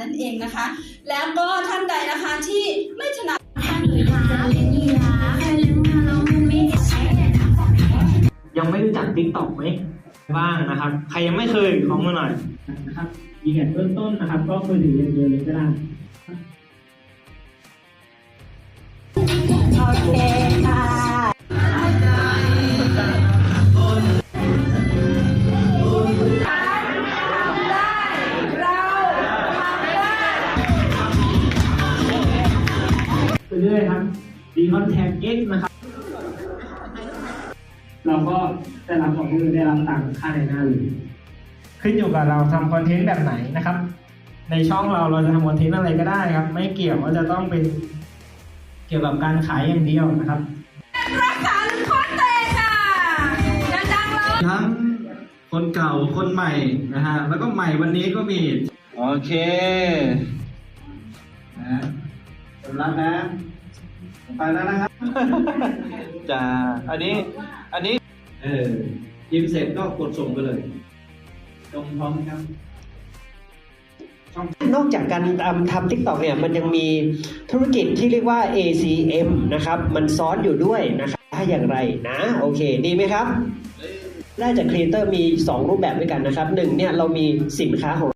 นั่นเองนะคะ แล้วก็ท่านใดนะคะที่ไม่ถนัดยังไม่รู้จัก t ิ k t o k ไหมบ้างนะครับ ใครยังไม่เคยคอมมาหน่อยนะครับยิงแอดเบื้องต้นนะครับ ก็มือถืออย่างเดียวเลยก็ได้โอเค เรื่อยครับ d c o n t a c t X นะครับ เราก็ได้รับของมือได้รับตังค่าในหน้าเลยขึ้นอยู่กับเราทำคอนเทนต์แบบไหนนะครับ ในช่องเราเราจะทำคอนเทนต์อะไรก็ได้ครับ ไม่เกี่ยวว่าจะต้องเป็นเกี่ยวกับการขายอย่างเดียวนะครับรักษาหรือโคตรเตะค่ะดังๆเลยทั้งคนเก่าคนใหม่นะฮะแล้วก็ใหม่วันนี้ก็มี โอเคนะ สำรับนะผมไปแล้วนะครับจะอันนี้ อันนี้ เออยิ้มเสร็จก็กดส่งไปเลยตรงพร้อมครับ นอกจากการทำทำ TikTok เนี่ย มันยังมีธุรกิจที่เรียกว่า ACM นะครับ มันซ้อนอยู่ด้วยนะครับถ้าอย่างไรนะ โอเค ดีไหมครับได้จากครีเอเตอร์มี 2 รูปแบบด้วยกันนะครับหนึ่งเนี่ย เรามีสินค้าของ